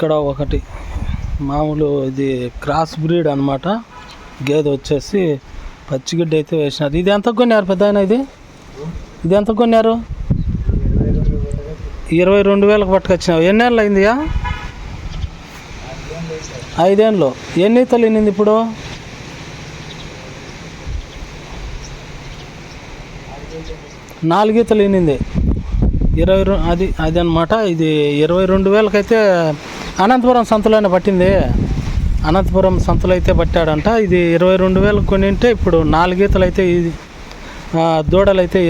ఇక్కడ ఒకటి మామూలు ఇది క్రాస్ బ్రీడ్ అన్నమాట. గేదె వచ్చేసి పచ్చిగడ్డి అయితే వేసినారు. ఇది ఎంత కొన్నారు పెద్ద ఆయన ఇది? ఇది ఎంత కొన్నారు? ఇరవై రెండు వేలకు పట్టుకొచ్చినావు. ఎన్నేళ్ళు అయిందియా ఐదేళ్ళు. ఎన్ని తల్లినింది ఇప్పుడు? నాలుగీతలు ఈతలు ఇరవై అది అది అనమాట ఇది ఇరవై రెండు వేలకైతే అనంతపురం సంతలోనే పట్టింది. అనంతపురం సంతలో అయితే పట్టాడంట. ఇది ఇరవై రెండు వేలకు కొనింటే ఇప్పుడు నాలుగీతలు అయితే ఇది దూడలు అయితే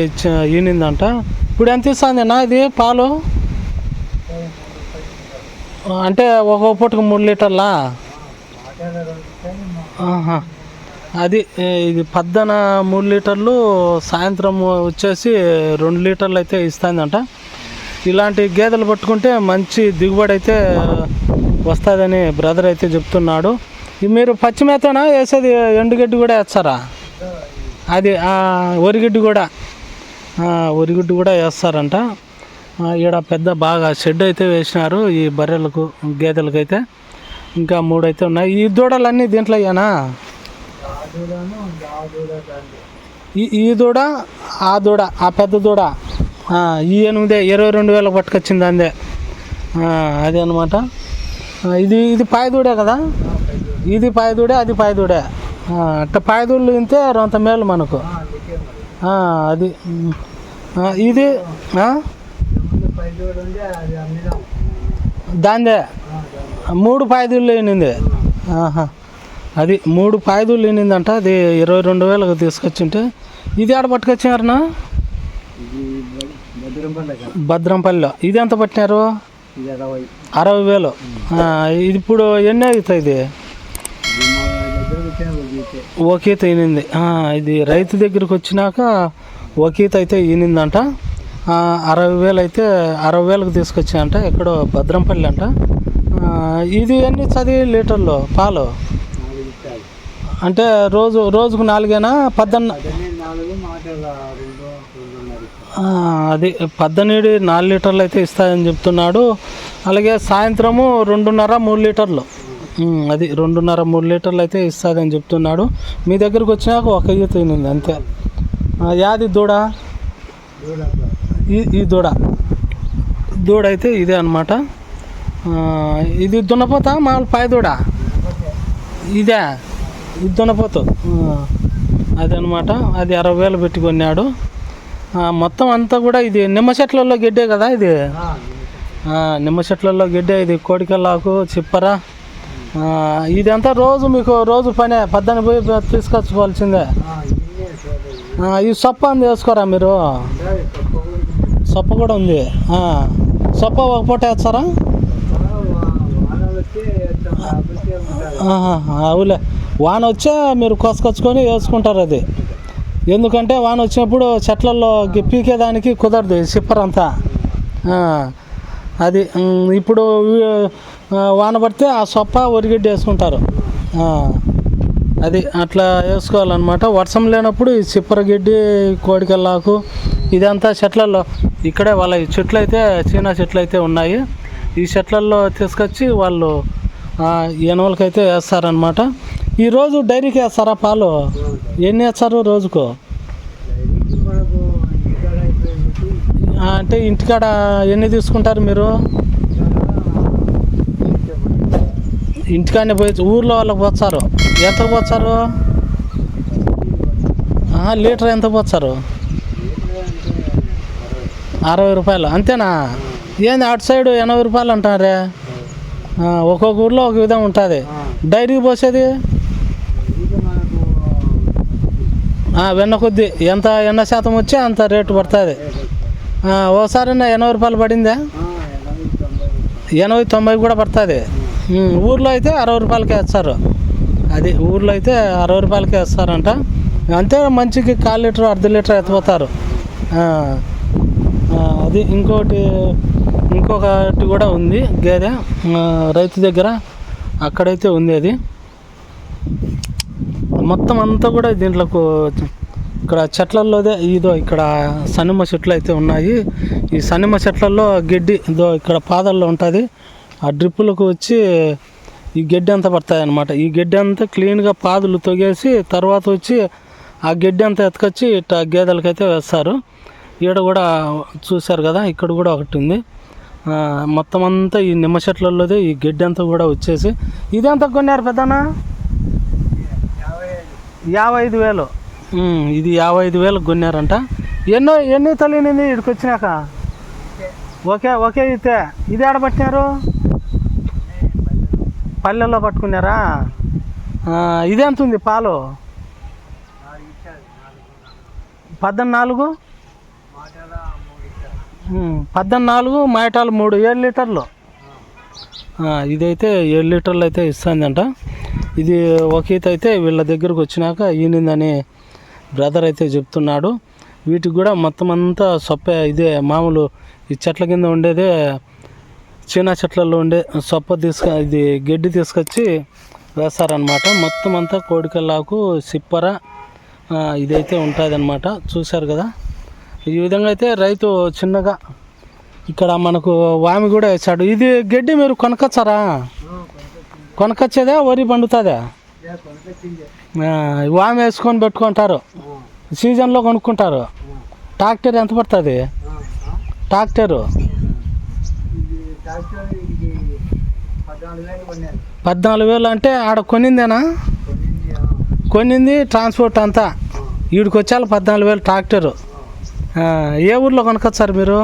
ఈనిందంట. ఇప్పుడు ఎంత ఇస్తుంది అన్న ఇది పాలు? అంటే ఒక్కొక్క పూటకు మూడు లీటర్లా? అది ఇది పద్దన మూడు లీటర్లు సాయంత్రం వచ్చేసి రెండు లీటర్లు అయితే ఇస్తుందంట. ఇలాంటి గేదెలు పట్టుకుంటే మంచి దిగుబడి అయితే వస్తుందని బ్రదర్ అయితే చెప్తున్నాడు. మీరు పచ్చి మేతనా వేసేది ఎండుగడ్డి కూడా వేస్తారా? అది వరిగడ్డి కూడా. ఆ, వరిగడ్డి కూడా వేస్తారంట. ఈడ పెద్ద బాగా షెడ్ అయితే వేసినారు ఈ బర్రెలకు గేదెలకు అయితే ఇంకా మూడైతే ఉన్నాయి. ఈ దూడలన్నీ దీంట్లో అయ్యానా? ఈ ఈ దూడ ఆ దూడ ఆ పెద్ద దూడ. ఈ ఎనిమిదే ఇరవై రెండు వేలకు పట్టుకొచ్చింది అందే. అదే అనమాట ఇది ఇది పాయదూడే కదా? ఇది పాయదూడే అది పాయదూడే. అట్ట పాయదూళ్ళు తింటే అంత మేలు మనకు. అది ఇది? దాందే? మూడు పాయదూళ్ళు ఆహా. అది మూడు పాయదూళ్ళు లేనిందంట అది ఇరవై రెండు వేలకు తీసుకొచ్చింటే. ఇది ఆడ పట్టుకొచ్చినారనా? భద్రంపల్లిలో ఇది ఎంత పట్టినారు? అరవై వేలు. ఇది ఇప్పుడు ఎన్ని అవుతాయి ఇది? ఓకేత ఈనింది ఇది రైతు దగ్గరికి వచ్చినాక ఓకేత అయితే ఈనిందంట అరవై వేలు అయితే అరవై వేలకు తీసుకొచ్చాయంట. ఎక్కడో భద్రంపల్లి అంట. ఇది ఎన్ని చదివి లీటర్లు? పాలు? అంటే రోజు రోజుకు నాలుగేనా? పద్దెన్న ఆ, అది పద్దెనిమిది నాలుగు లీటర్లు అయితే ఇస్తాయని చెప్తున్నాడు. అలాగే సాయంత్రము రెండున్నర మూడు లీటర్లు. అది రెండున్నర మూడు లీటర్లు అయితే ఇస్తుందని చెప్తున్నాడు. మీ దగ్గరకు వచ్చినాక ఒక ఈత తినింది అంతే. యాది దూడ? ఈ ఈ దూడ. దూడ అయితే ఇదే అనమాట ఇది దున్నపోత మామూలు పాయ దూడ? ఇదే. ఇది దున్నపోతు. అది అది అరవై వేలు పెట్టి కొన్నాడు. మొత్తం అంతా కూడా ఇది నిమ్మ చెట్లలో గడ్డే కదా ఇది? నిమ్మ చెట్లలో. గడ్డే ఇది కోడికల్లాకు చిప్పర. ఇదంతా రోజు మీకు రోజు పనే పద్దెని పోయి తీసుకొచ్చుకోవాల్సిందే. ఈ సొప్ప అంది వేసుకోరా మీరు? సొప్ప కూడా ఉంది. సొప్ప ఒక పూట వేస్తారా? అవులే వాన వచ్చే మీరు కోసుకొచ్చుకొని వేసుకుంటారు అది. ఎందుకంటే వాన వచ్చినప్పుడు చెట్లలో పీకేదానికి కుదరదు చిప్పరంతా సిప్పర్ అంతా. అది ఇప్పుడు వాన పడితే ఆ సొప్ప ఒరిగడ్డి వేసుకుంటారు. అది అట్లా వేసుకోవాలన్నమాట. వర్షం లేనప్పుడు ఈ సిప్పర గడ్డి కోడికల్లాకు ఇదంతా చెట్లలో ఇక్కడే వాళ్ళ చెట్లు అయితే చీనా చెట్లు అయితే ఉన్నాయి. ఈ చెట్లలో తీసుకొచ్చి వాళ్ళు ఎనువలకైతే వేస్తారనమాట ఈరోజు డైరీకి వేస్తారా పాలు? ఎన్ని వేస్తారు రోజుకు? అంటే ఇంటికాడ ఎన్ని తీసుకుంటారు మీరు? ఇంటికాడనే పోయి ఊర్లో వాళ్ళకి పోస్తారు. ఎంత పోస్తారు? లీటర్ ఎంత పోస్తారు? అరవై రూపాయలు. అంతేనా? ఏంది అటు సైడ్ ఎనభై రూపాయలు అంటారే ఒక్కొక్క ఊర్లో ఒక విధం ఉంటుంది. డైరీకి పోసేది ఆ, వెన్న కొద్ది ఎంత ఎన్న శాతం వచ్చి అంత రేటు పడుతుంది. ఓసారి ఎనభై రూపాయలు పడిందా? ఎనభై తొంభై కూడా పడుతుంది. ఊర్లో అయితే అరవై రూపాయలకే వేస్తారు. అది ఊర్లో అయితే అరవై రూపాయలకే వేస్తారంట. అంతే మంచికి కాల్ లీటర్ అర్ధ లీటర్ ఎత్తిపోతారు. అది ఇంకోటి ఇంకొకటి కూడా ఉంది గేదె. రైతు దగ్గర అక్కడైతే ఉంది అది. మొత్తం అంతా కూడా దీంట్లో ఇక్కడ చెట్లల్లోదే ఇదో ఇక్కడ సనిమ చెట్లు అయితే ఉన్నాయి. ఈ సనిమ చెట్లలో గడ్డి ఇదో ఇక్కడ పాదల్లో ఉంటుంది. ఆ డ్రిప్పులకు వచ్చి ఈ గడ్డి అంతా పడతాయి అనమాట ఈ గడ్డి అంతా క్లీన్గా పాదులు తొగేసి తర్వాత వచ్చి ఆ గడ్డి అంతా ఎత్తుకొచ్చి ఇట్లా గేదెలకైతే వేస్తారు. ఈడ కూడా చూశారు కదా ఇక్కడ కూడా ఒకటి ఉంది. మొత్తం అంతా ఈ నిమ్మ చెట్లలోదే ఈ గడ్డి అంతా కూడా వచ్చేసి. ఇదంతా కొన్నారు పెద్దనా యాభై ఐదు వేలు. ఇది యాభై ఐదు వేలకు కొన్నారంట. ఎన్నో ఎన్ని తల్లినింది ఇక్కడికి వచ్చినాక ఒకే ఒకే అయితే ఇది ఆడ పట్టినారు? పల్లెల్లో పట్టుకున్నారా? ఇది ఎంత ఉంది పాలు. పద్దెనిమిది నాలుగు? ఉమ్, పద్దెనిమిది నాలుగు మాయటాలు మూడు ఏడు లీటర్లు. ఇదైతే ఏడు లీటర్లు అయితే ఇస్తుందంట. ఇది ఒక ఈత అయితే వీళ్ళ దగ్గరకు వచ్చినాక ఈనిందని బ్రదర్ అయితే చెప్తున్నాడు. వీటికి కూడా మొత్తం అంతా సొప్ప ఇదే మామూలు ఈ చెట్ల కింద ఉండేదే చీనా చెట్లలో ఉండే సొప్ప తీసుక ఇది గడ్డి తీసుకొచ్చి వేస్తారనమాట మొత్తం అంతా కోడికల్లాకు సిప్పర ఇదైతే ఉంటుంది అనమాట చూశారు కదా? ఈ విధంగా అయితే రైతు చిన్నగా ఇక్కడ మనకు వామి కూడా వేసాడు. ఇది గడ్డి మీరు కొనకొచ్చారా? కొనకొచ్చేదా వరి పండుతుందా? వామి వేసుకొని పెట్టుకుంటారు. సీజన్లో కొనుక్కుంటారు. ట్రాక్టర్ ఎంత పడుతుంది? ట్రాక్టరు? పద్నాలుగు వేలు అంటే ఆడ కొనిందేనా కొనింది ట్రాన్స్పోర్ట్ అంతా. వీడికి వచ్చాలి పద్నాలుగు వేలు ట్రాక్టరు. ఏ ఊర్లో కొనుక్కొచ్చారు మీరు?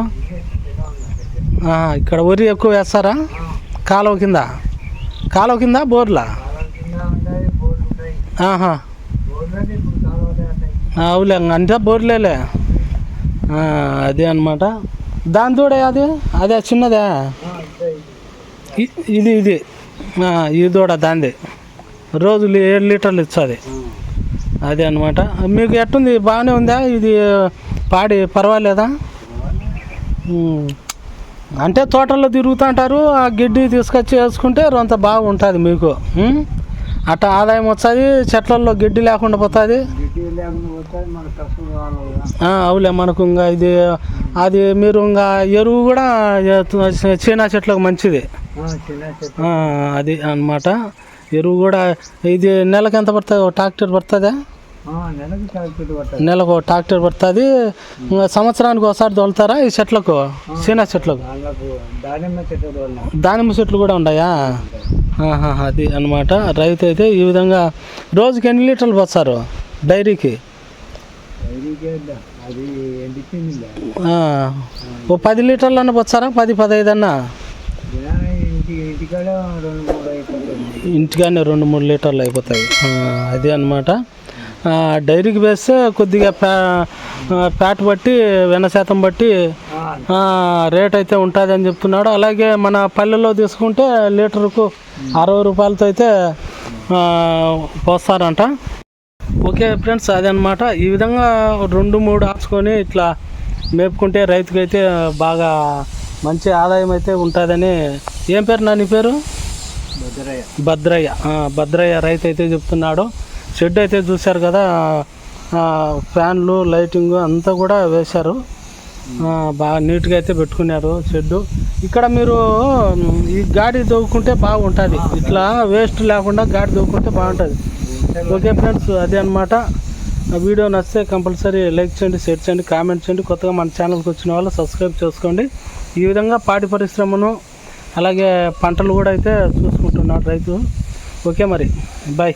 ఇక్కడ వరి ఎక్కువ వేస్తారా? కాలువ కింద? కాలువ కింద? బోర్లా? ఆహా. అవులే అంటే బోర్లేలే. అదే అనమాట దాని తోడే అది? అదే చిన్నదే? ఇది ఇది. ఇది కూడా దాంది. రోజులు ఏడు లీటర్లు ఇస్తుంది. అదే అనమాట మీకు ఎట్టుంది? బాగానే ఉందా? ఇది పాడి పర్వాలేదా? అంటే తోటల్లో తిరుగుతుంటారు ఆ గడ్డి తీసుకొచ్చి వేసుకుంటే రొంత బాగుంటుంది మీకు? అట్లా ఆదాయం వస్తుంది చెట్లల్లో గడ్డి లేకుండా పోతుంది. అవులే మనకు ఇంకా ఇది అది మీరు ఇంకా ఎరువు కూడా చీనా చెట్లకు మంచిది. అది అన్నమాట. ఎరువు కూడా ఇది నెలకు ఎంత పడుతుంది ట్రాక్టర్ పడుతుందా? నెలకు ట్రాక్టర్ పడుతుంది. సంవత్సరానికి ఒకసారి తోలుతారా? ఈ చెట్లకు? చీనా చెట్లకు? దానిమ్మ చెట్లు కూడా ఉన్నాయా? అది అన్నమాట. రైతు అయితే ఈ విధంగా రోజుకి ఎన్ని లీటర్లు పోస్తారు డైరీకి? ఓ పది లీటర్లు అన్న పోస్తారా? పది పదహైదు అన్న ఇంటి ఇంటికాడ రెండు మూడు లీటర్లు అయిపోతాయి. అదే అనమాట డైరీకి వేస్తే కొద్దిగా ప్యాట్ బట్టి వెన్న శాతం బట్టి రేట్ అయితే ఉంటుంది అని చెప్తున్నాడు. అలాగే మన పల్లెల్లో తీసుకుంటే లీటర్కు అరవై రూపాయలతో అయితే పోస్తారంట. ఓకే ఫ్రెండ్స్ అదనమాట ఈ విధంగా రెండు మూడు ఆచుకొని ఇట్లా మేపుకుంటే రైతుకైతే బాగా మంచి ఆదాయం అయితే ఉంటుందని. ఏం పేరు నా నీ పేరు? భద్రయ్య. భద్రయ్య. భద్రయ్య రైతు అయితే చెప్తున్నాడు. షెడ్ అయితే చూశారు కదా ఫ్యాన్లు లైటింగ్ అంతా కూడా వేశారు. బాగా నీట్గా అయితే పెట్టుకున్నారు షెడ్డు ఇక్కడ మీరు ఈ గాడి దవ్వుకుంటే బాగుంటుంది. ఇట్లా వేస్ట్ లేకుండా గాడి దవ్వుకుంటే బాగుంటుంది. ఓకే ఫ్రెండ్స్ అదే అనమాట వీడియో నచ్చితే కంపల్సరీ లైక్ చేయండి షేర్ చేయండి కామెంట్ చేయండి. కొత్తగా మన ఛానల్కి వచ్చిన వాళ్ళు సబ్స్క్రైబ్ చేసుకోండి. ఈ విధంగా పాడి పరిశ్రమను అలాగే పంటలు కూడా అయితే చూసుకుంటున్నాడు రైతు. ఓకే మరి బాయ్.